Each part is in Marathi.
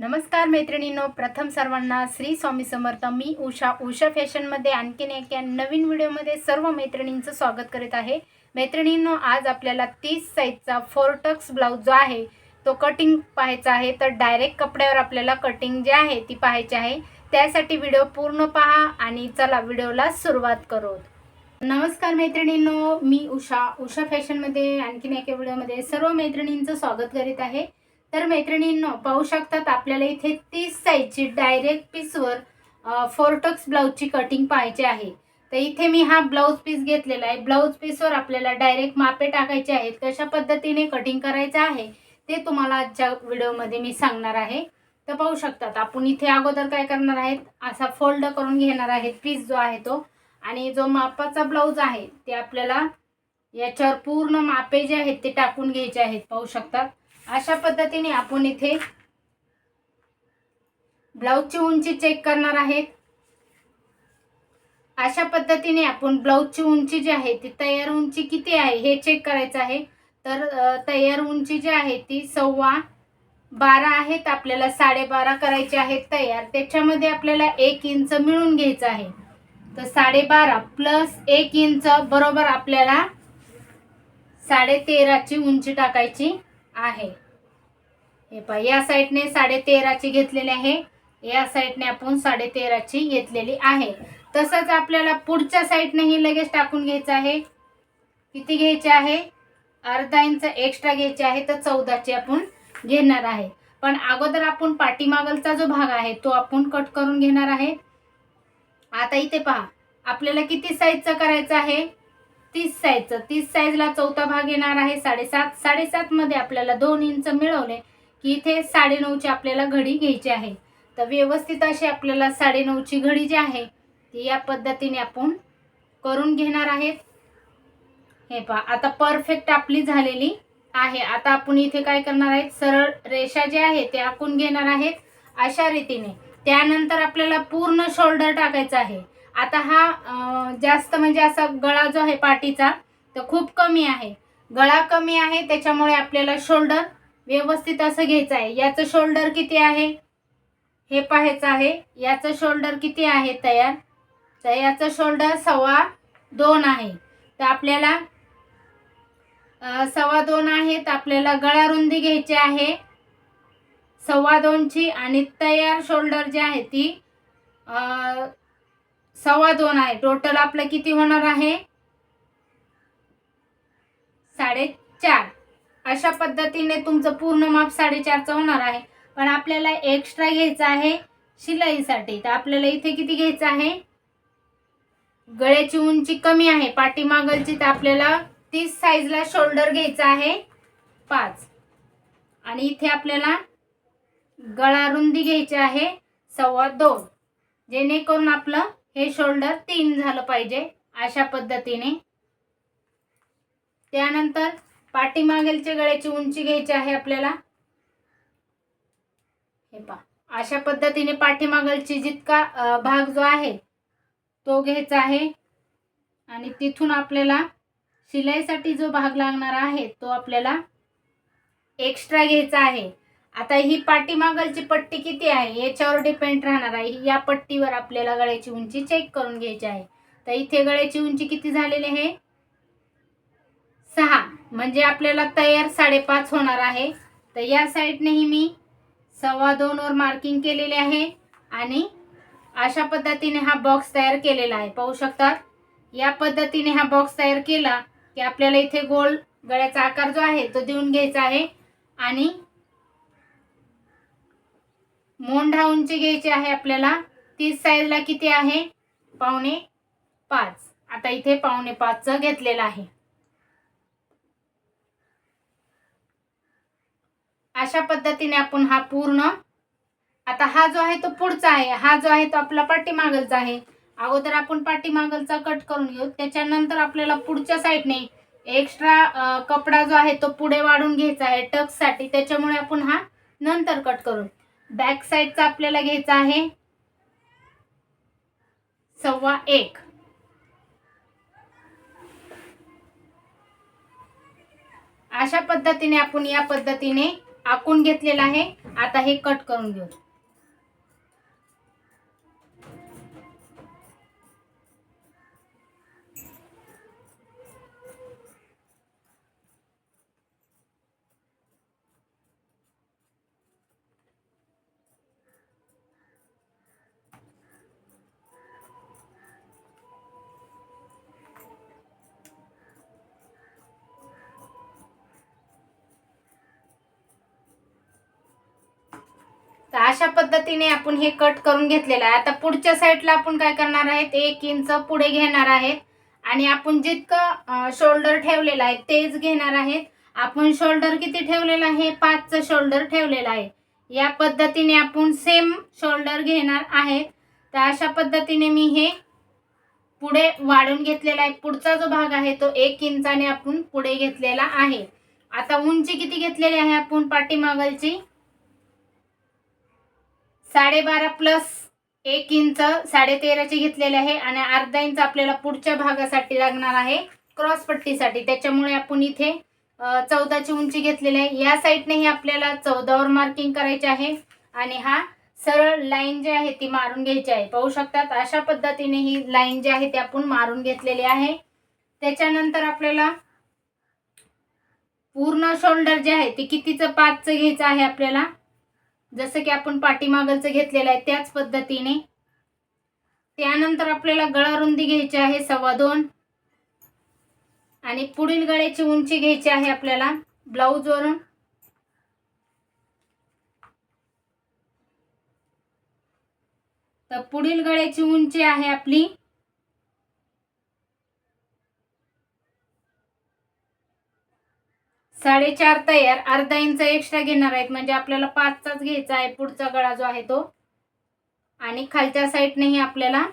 नमस्कार मैत्रिणींनो प्रथम सर्वांना श्री स्वामी समर्थ. मी उषा उषा फॅशनमध्ये आणखीन एक नवीन व्हिडिओमध्ये सर्व मैत्रिणींचं स्वागत करीत आहे. मैत्रिणींनो आज आपल्याला तीस साईजचा फोरटक्स ब्लाऊज जो आहे तो कटिंग पाहायचा आहे. तर डायरेक्ट कपड्यावर आपल्याला कटिंग जे आहे ती पाहायची आहे. त्यासाठी व्हिडिओ पूर्ण पहा आणि चला व्हिडिओला सुरुवात करू. नमस्कार मैत्रिणींनो मी उषा उषा फॅशनमध्ये आणखीन एका व्हिडिओमध्ये सर्व मैत्रिणींचं स्वागत करीत आहे. तर मैत्रिणींनो पाहू शकतात आपल्याला इथे तीस साईजची डायरेक्ट पीसवर फोरटक्स ब्लाऊजची कटिंग पाहायची आहे. तर इथे मी हा ब्लाऊज पीस घेतलेला आहे. ब्लाऊज पीसवर आपल्याला डायरेक्ट मापे टाकायचे आहेत. कशा पद्धतीने कटिंग करायचं आहे ते तुम्हाला आजच्या व्हिडिओमध्ये मी सांगणार आहे. तर पाहू शकतात आपण इथे अगोदर काय करणार आहेत असा फोल्ड करून घेणार आहेत पीस जो आहे तो. आणि जो मापाचा ब्लाऊज आहे ते आपल्याला याच्यावर पूर्ण मापे जे आहेत ते टाकून घ्यायचे आहेत. पाहू शकतात. अशा पद्धतीने आपण इथे ब्लाऊजची उंची चेक करणार आहेत अशा पद्धतीने आपण ब्लाऊजची उंची जी आहे ती तयार उंची किती आहे हे चेक करायचं आहे. तर तयार उंची जी आहे ती सव्वा बारा आहेत आपल्याला साडेबारा करायचे आहेत तयार. त्याच्यामध्ये आपल्याला एक इंच मिळून घ्यायचं आहे. तर साडेबारा प्लस एक इंच बरोबर आपल्याला साडे तेराची उंची टाकायची आहे. हे पहा या साईडने साडे तेराची घेतलेली आहे. या साईडने आपण साडे तेराची घेतलेली आहे. तसंच आपल्याला पुढच्या साईडनेही लगेच टाकून घ्यायचं आहे. किती घ्यायचे आहे? अर्धा इंच एक्स्ट्रा घ्यायचे आहे तर चौदाची आपण घेणार आहे. पण अगोदर आपण पाठीमागलचा जो भाग आहे तो आपण कट करून घेणार आहे. आता इथे पहा आपल्याला किती साईजचं करायचं आहे? तीस साईजचं तीस साईजला चौथा भाग येणार आहे साडेसात. साडेसातमध्ये आपल्याला दोन इंच मिळवले. की इथे साडेनऊची आपल्याला घडी घ्यायची आहे. तर व्यवस्थित अशी आपल्याला साडेनऊची घडी जी आहे ती या पद्धतीने आपण करून घेणार आहेत. हे पहा आता परफेक्ट आपली झालेली आहे. आता आपण इथे काय करणार आहेत? सरळ रेषा जे आहे ते आखून घेणार आहेत. अशा रीतीने. त्यानंतर आपल्याला पूर्ण शोल्डर टाकायचा आहे. आता हा जास्त म्हणजे असा गळा जो आहे पाठीचा तर खूप कमी आहे. गळा कमी आहे त्याच्यामुळे आपल्याला शोल्डर व्यवस्थित असं घ्यायचं आहे. याचं शोल्डर किती आहे? हे पाहायचं आहे. याचं शोल्डर किती आहे तयार? तर याचं शोल्डर सव्वा दोन आहे. तर आपल्याला सव्वा दोन आहे. तर आपल्याला गळा रुंदी घ्यायची आहे. सव्वा दोनची आणि तयार शोल्डर जी आहे ती सव्वा दोन आहे. टोटल आपलं किती होणार आहे? साडेचार. अशा पद्धतीने तुमचं पूर्ण माप साडेचारचं होणार आहे. पण आपल्याला एक्स्ट्रा घ्यायचं आहे शिलाईसाठी. तर आपल्याला इथे किती घ्यायचं आहे? गळ्याची उंची कमी आहे. पाठीमागलची तर आपल्याला तीस साईजला शोल्डर घ्यायचं आहे. पाच. आणि इथे आपल्याला गळा रुंदी घ्यायची आहे सव्वा दोन. जेणेकरून आपलं हे शोल्डर तीन झालं पाहिजे अशा पद्धतीने. त्यानंतर पाठीमागेलच्या गळ्याची उंची घ्यायची आहे आपल्याला. हे पहा. अशा पद्धतीने पाठीमागलची जितका भाग जो आहे तो घ्यायचा आहे. आणि तिथून आपल्याला शिलाईसाठी जो भाग लागणार आहे तो आपल्याला एक्स्ट्रा घ्यायचा आहे. आता ही पाठीमागलची पट्टी किती आहे याच्यावर डिपेंड राहणार आहे. या पट्टीवर आपल्याला गळ्याची उंची चेक करून घ्यायची आहे. तर इथे गळ्याची उंची किती झालेली आहे? सहा. म्हणजे आपल्याला तयार साडेपाच होणार आहे. तर या साईडनेही मी सव्वा दोनवर मार्किंग केलेले आहे. आणि अशा पद्धतीने हा बॉक्स तयार केलेला आहे. पाहू शकतात या पद्धतीने हा बॉक्स तयार केला की आपल्याला इथे गोल गळ्याचा आकार जो आहे तो देऊन घ्यायचा आहे. आणि मोंढा उंची घ्यायची आहे आपल्याला. तीस साईजला किती आहे? पावणे पाच. आता इथे पावणे पाचचं घेतलेलं आहे. अशा पद्धतीने आपण हा पूर्ण आता हा जो आहे तो पुढचा आहे हा जो आहे तो आपला पाठीमागलचा आहे. अगोदर आपण पाठीमागलचा कट करून घेऊ. त्याच्यानंतर आपल्याला पुढच्या साईडने एक्स्ट्रा कपडा जो आहे तो पुढे वाढून घ्यायचा आहे टक्ससाठी त्याच्यामुळे आपण हा नंतर कट करू. बॅक साईडचा आपल्याला घ्यायचा आहे सव्वा एक. अशा पद्धतीने आपण या पद्धतीने आखून घेतलेलं आहे. आता हे कट करून घेऊ. तर अशा पद्धतीने आपण हे कट करून घेतलेलं आहे. आता पुढच्या साईडला आपण काय करणार आहेत? एक इंच पुढे घेणार आहेत. आणि आपण जितकं शोल्डर ठेवलेलं आहे तेच घेणार आहेत. आपण शोल्डर किती ठेवलेलं आहे? पाचचं शोल्डर ठेवलेलं आहे. या पद्धतीने आपण सेम शोल्डर घेणार आहेत. तर अशा पद्धतीने मी हे पुढे वाढून घेतलेला आहे. पुढचा जो भाग आहे तो एक इंचाने आपण पुढे घेतलेला आहे. आता उंची किती घेतलेली आहे आपण? पाठीमागलची साडेबारा प्लस एक इंच साडेतेराची घेतलेले आहे आणि अर्धा इंच आपल्याला पुढच्या भागासाठी लागणार आहे क्रॉस पट्टीसाठी. त्याच्यामुळे आपण इथे चौदाची उंची घेतलेली आहे. या साईडनेही आपल्याला चौदावर मार्किंग करायचे आहे आणि हा सरळ लाईन जी आहे ती मारून घ्यायची आहे. पाहू शकतात अशा पद्धतीने ही लाईन जी आहे ती आपण मारून घेतलेली आहे. त्याच्यानंतर आपल्याला पूर्ण शोल्डर जे आहे ते कितीचं पाचचं घ्यायचं आहे आपल्याला? जसं की आपण पाठीमागलचं घेतलेलं आहे त्याच पद्धतीने. त्यानंतर आपल्याला गळा रुंदी घ्यायची आहे सव्वा दोन. आणि पुढील गळ्याची उंची घ्यायची आहे आपल्याला ब्लाऊजवरून तर पुढील गळ्याची उंची आहे आपली साडेचार तयार अर्धा इंच एक्स्ट्रा घेणार आहेत. म्हणजे आपल्याला पाचचाच घ्यायचा आहे. पुढचा गळा जो आहे तो. आणि खालच्या साईडनेही आपल्याला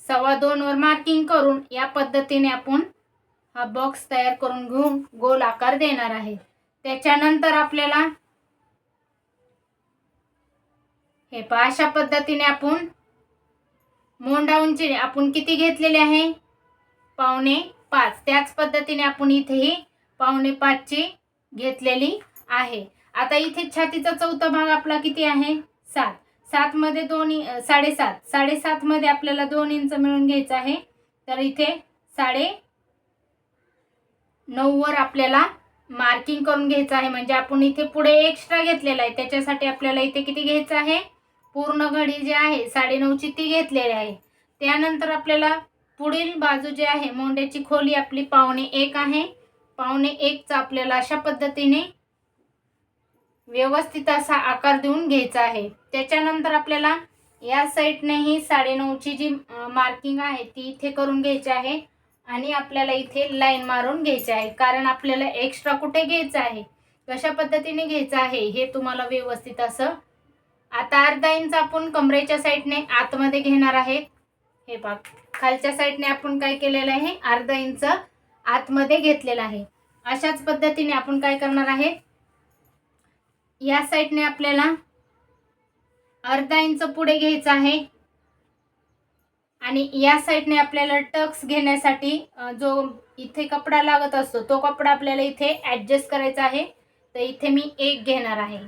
सव्वा दोनवर मार्किंग करून या पद्धतीने आपण हा बॉक्स तयार करून घेऊन गोल आकार देणार आहे. त्याच्यानंतर आपल्याला हे पहा अशा पद्धतीने आपण मोंडा उंची आपण किती घेतलेले आहे? पावणे पाच. त्याच पद्धतीने आपण इथेही पावणे पाचची घेतलेली आहे. आता इथे छातीचा चौथा भाग आपला किती आहे? सात. सात मध्ये दोन साडेसात. साडेसात मध्ये आपल्याला दोन इंच मिळून घ्यायचं आहे. तर इथे साडे नऊवर आपल्याला मार्किंग करून घ्यायचं आहे. म्हणजे आपण इथे पुढे एक्स्ट्रा घेतलेला आहे. त्याच्यासाठी आपल्याला इथे किती घ्यायचं आहे? पूर्ण घडी जी आहे साडेनऊची ती घेतलेली आहे. त्यानंतर आपल्याला पुढील बाजू जी आहे मोंड्याची खोली आपली पावणे एक आहे. पावणे एकचा आपल्याला अशा पद्धतीने व्यवस्थित असा आकार देऊन घ्यायचा आहे. त्याच्यानंतर आपल्याला या साईडनेही साडेनऊची जी मार्किंग आहे ती इथे करून घ्यायची आहे आणि आपल्याला इथे लाईन मारून घ्यायची आहे. कारण आपल्याला एक्स्ट्रा कुठे घ्यायचं आहे? कशा पद्धतीने घ्यायचं आहे? हे तुम्हाला व्यवस्थित असं आता अर्धा इंच आपण कमरेच्या साईडने आतमध्ये घेणार आहे हे बघ खालच्या साईडने आपण काय केलेलं आहे? अर्धा इंच आतमध्ये घेतलेला आहे. अशाच पद्धतीने आपण काय करणार आहे? या साईडने आपल्याला अर्धा इंच पुढे घ्यायचं आहे. आणि या साईडने आपल्याला टक्स घेण्यासाठी जो इथे कपडा लागत असतो तो कपडा आपल्याला इथे ॲडजस्ट करायचा आहे. तर इथे मी एक घेणार आहे.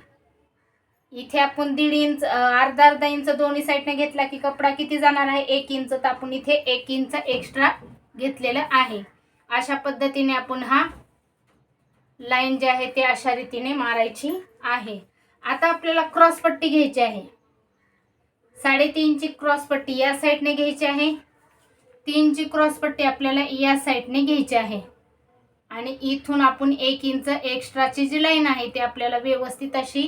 इथे आपण दीड इंच अर्धा अर्धा इंच दोन्ही साईडने घेतला की कपडा किती जाणार आहे? एक इंच. तर आपण इथे एक इंच एक्स्ट्रा घेतलेलं आहे. अशा पद्धतीने आपण हा लाईन जी आहे ते अशा रीतीने मारायची आहे. आता आपल्याला क्रॉस पट्टी घ्यायची आहे. साडेतीनची क्रॉस पट्टी या साईडने घ्यायची आहे. तीनची क्रॉस पट्टी आपल्याला या साईडने घ्यायची आहे. आणि इथून आपण एक इंच एक्स्ट्राची जी लाईन आहे ती आपल्याला व्यवस्थित अशी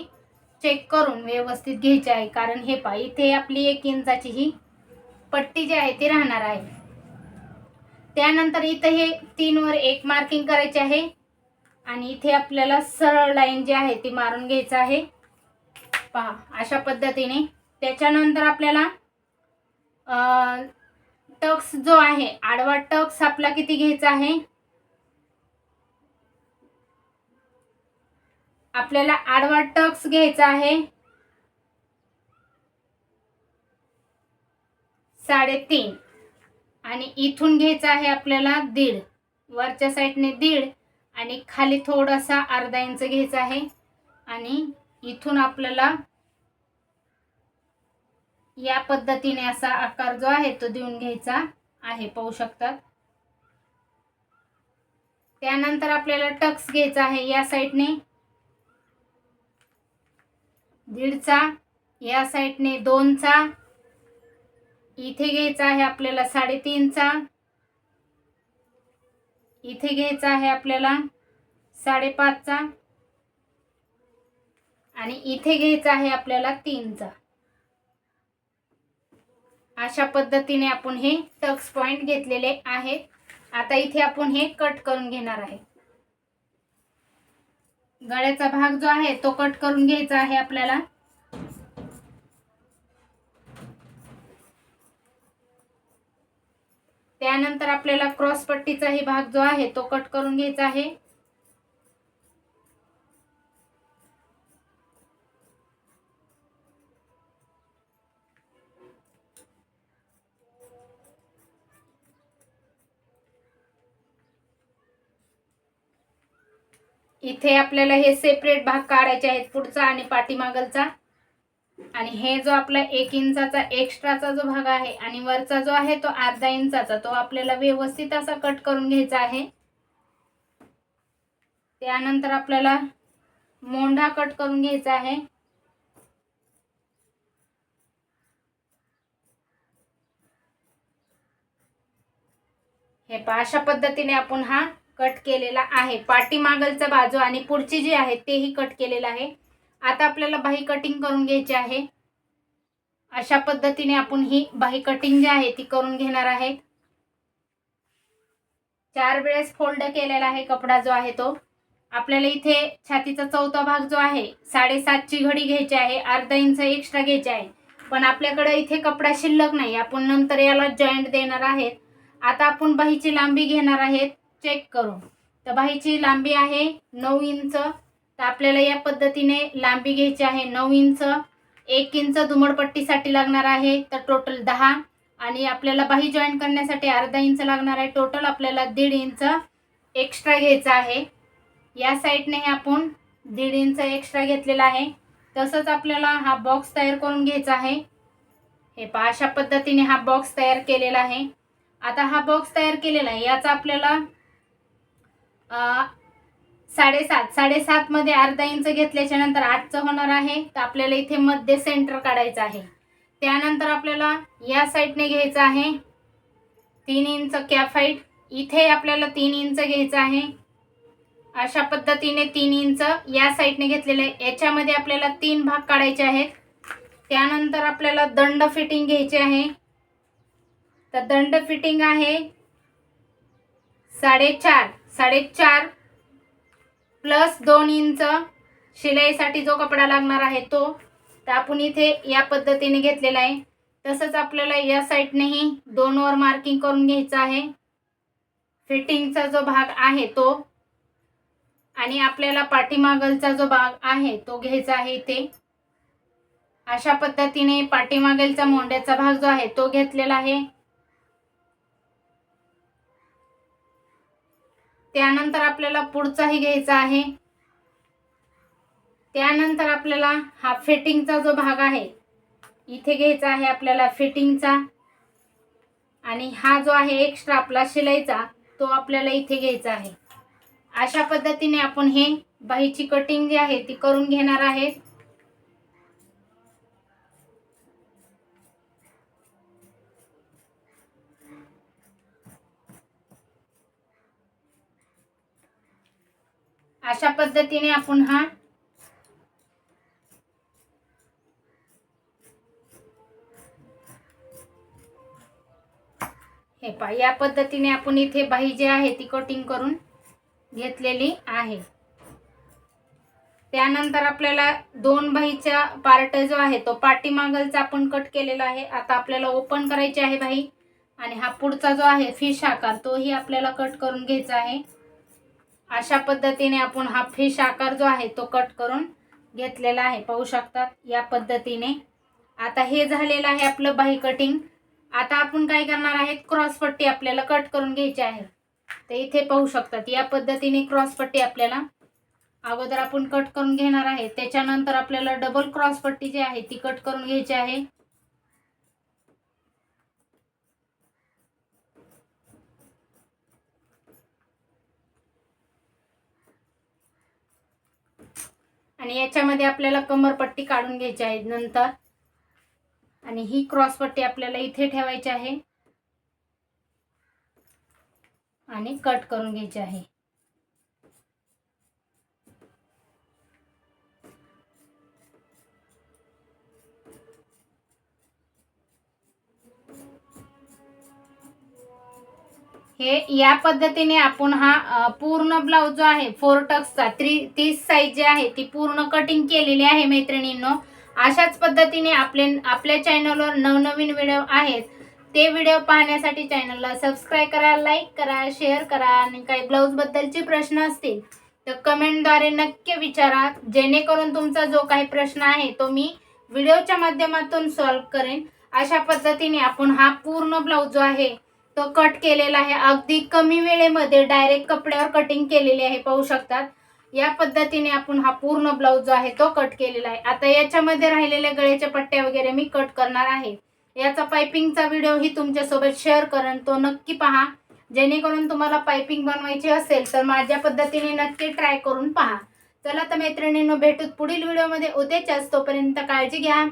चेक करून व्यवस्थित घ्यायची आहे. कारण हे पा इथे आपली एक इंचाची ही पट्टी जी आहे ती राहणार आहे. त्यानंतर इथं हे तीनवर एक मार्किंग करायचे आहे. आणि इथे आपल्याला सरळ लाईन जी आहे ती मारून घ्यायचं आहे. पहा अशा पद्धतीने. त्याच्यानंतर आपल्याला टक्स जो आहे आडवा टक्स आपला किती घ्यायचा आहे? आपल्याला आडवा टक्स घ्यायचा आहे. साडेतीन. आणि इथून घ्यायचा आहे आपल्याला दीड. वरच्या साईडने दीड आणि खाली थोडासा अर्धा इंच घ्यायचा आहे. आणि इथून आपल्याला या पद्धतीने असा आकार जो आहे तो देऊन घ्यायचा आहे. पाहू शकतात? त्यानंतर आपल्याला टक्स घ्यायचा आहे या साईडने दीडचा या साईडने दोनचा इथे घ्यायचा आहे आपल्याला साडेतीनचा. इथे घ्यायचा आहे आपल्याला साडेपाचचा. आणि इथे घ्यायचा आहे आपल्याला तीनचा. अशा पद्धतीने आपण हे टक्स पॉइंट घेतलेले आहेत. आता इथे आपण हे कट करून घेणार आहे. गळ्याचा भाग जो आहे तो कट करून घ्यायचा आहे आपल्याला. त्यानंतर आपल्याला क्रॉस पट्टीचाही भाग जो आहे तो कट करून घ्यायचा आहे. इथे आपल्याला हे सेपरेट भाग काढायचे आहेत पुढचा आणि पाठीमागलचा. आणि हे जो आपला एक इंचाचा एक्स्ट्राचा जो भाग आहे आणि वरचा जो आहे तो अर्धा इंचाचा तो आपल्याला व्यवस्थित असा कट करून घ्यायचा आहे. त्यानंतर आपल्याला मोंढा कट करून घ्यायचा आहे. हे पहा अशा पद्धतीने आपण हा कट केलेला आहे. पाठीमागलचा बाजू आणि पुढची जी आहे तेही कट केलेलं आहे. आता आपल्याला बाही कटिंग करून घ्यायची आहे. अशा पद्धतीने आपण ही बाही कटिंग जी आहे ती करून घेणार आहे. चार वेळेस फोल्ड केलेला आहे कपडा जो आहे तो. आपल्याला इथे छातीचा चौथा भाग जो आहे साडेसातची घडी घ्यायची आहे अर्धा इंच एक्स्ट्रा घ्यायची आहे. पण आपल्याकडे इथे कपडा शिल्लक नाही आपण नंतर याला जॉईंट देणार आहेत. आता आपण बाहीची लांबी घेणार आहेत चेक करून. तर बाहीची लांबी आहे नऊ इंच तर आपल्याला या पद्धतीने लांबी घ्यायची आहे नऊ इंच एक इंच दुमडपट्टीसाठी लागणार आहे तर टोटल दहा. आणि आपल्याला बाही जॉईन करण्यासाठी अर्धा इंच लागणार आहे टोटल आपल्याला दीड इंच एक्स्ट्रा घ्यायचं आहे. या साईडने हे आपण दीड इंच एक्स्ट्रा घेतलेला आहे. तसंच आपल्याला हा बॉक्स तयार करून घ्यायचा आहे. हे पहा अशा पद्धतीने हा बॉक्स तयार केलेला आहे. आता हा बॉक्स तयार केलेला आहे याचा आपल्याला साडेसात साडेसात साडेसातमध्ये अर्धा इंच घेतल्याच्या नंतर आठचं होणार आहे. तर आपल्याला इथे मध्ये सेंटर काढायचं आहे. त्यानंतर आपल्याला या साईडने घ्यायचं आहे. तीन इंच कॅफाईट. इथे आपल्याला तीन इंच घ्यायचं आहे. अशा पद्धतीने तीन इंच या साईडने घेतलेलं आहे. याच्यामध्ये आपल्याला तीन भाग काढायचे आहेत. त्यानंतर आपल्याला दंड फिटिंग घ्यायची आहे. तर दंड फिटिंग आहे साडेचार साडेचार प्लस दोन इंच शिलाईसाठी जो कपडा लागणार आहे तो तर आपण इथे या पद्धतीने घेतलेला आहे. तसंच आपल्याला या साईडनेही दोनवर मार्किंग करून घ्यायचं आहे. फिटिंगचा जो भाग आहे तो आणि आपल्याला पाठीमागलचा जो भाग आहे तो घ्यायचा आहे इथे. अशा पद्धतीने पाठीमागेलचा मोंड्याचा भाग जो आहे तो घेतलेला आहे. त्यानंतर आपल्याला पुढचाही घ्यायचा आहे. त्यानंतर आपल्याला हा फिटिंगचा जो भाग आहे इथे घ्यायचा आहे आपल्याला फिटिंगचा. आणि हा जो आहे एक्स्ट्रा आपला शिलाईचा तो आपल्याला इथे घ्यायचा आहे. अशा पद्धतीने आपण हे बाहीची कटिंग जी आहे ती करून घेणार आहेत अशा पद्धतीने आपण हा हे पा या पद्धतीने आपण इथे बाही जी आहे ती कटिंग करून घेतलेली आहे. त्यानंतर आपल्याला दोन बाहीचा पार्ट जो आहे तो पाठीमागलचा आपण कट केलेला आहे. आता आपल्याला ओपन करायची आहे बाही आणि हा पुढचा जो आहे फिश आकार तोही आपल्याला कट करून घ्यायचा आहे. अशा पद्धतीने आपण हा फिश आकार जो आहे तो कट करून घेतलेला आहे. पाहू शकतात या पद्धतीने. आता हे झालेलं आहे आपलं बाही कटिंग आता आपण काय करणार आहे क्रॉसपट्टी आपल्याला कट करून घ्यायची आहे. तर इथे पाहू शकतात या पद्धतीने क्रॉसपट्टी आपल्याला अगोदर आपण कट करून घेणार आहे. त्याच्यानंतर आपल्याला डबल क्रॉसपट्टी जी आहे ती कट करून घ्यायची आहे. आणि याच्यामध्ये आपल्याला कमरपट्टी काढून घ्यायची आहे नंतर. आणि ही क्रॉस पट्टी आपल्याला इथे ठेवायची आहे. आणि कट करून घ्यायची आहे. हे या पद्धतीने आपण हा पूर्ण ब्लाऊज जो आहे फोर टक्सचा त्री तीस साईज जी आहे ती पूर्ण कटिंग केलेली आहे मैत्रिणींनो. अशाच पद्धतीने आपले आपल्या चॅनलवर नवनवीन व्हिडिओ आहेत ते व्हिडिओ पाहण्यासाठी चॅनलला सबस्क्राईब करा लाईक करा शेअर करा आणि काही ब्लाऊजबद्दलचे प्रश्न असतील तर कमेंटद्वारे नक्की विचारा. जेणेकरून तुमचा जो काही प्रश्न आहे तो मी व्हिडिओच्या माध्यमातून सॉल्व करेन. अशा पद्धतीने आपण हा पूर्ण ब्लाऊज जो आहे तो कट केलेला आहे. अगदी कमी वेळेमध्ये डायरेक्ट कपड्यावर कटिंग केलेली आहे पाहू शकतात. या पद्धतीने आपण हा पूर्ण ब्लाऊज जो आहे तो कट केलेला आहे. आता याच्यामध्ये राहिलेल्या गळ्याच्या पट्ट्या वगैरे मी कट करणार आहे. याचा पायपिंगचा व्हिडिओही तुमच्यासोबत शेअर करेन. तो नक्की पहा. जेणेकरून तुम्हाला पायपिंग बनवायची असेल तर माझ्या पद्धतीने नक्की ट्राय करून पहा. चला तर मैत्रिणींनो भेटूत पुढील व्हिडिओमध्ये उद्याच्याच तोपर्यंत काळजी घ्या.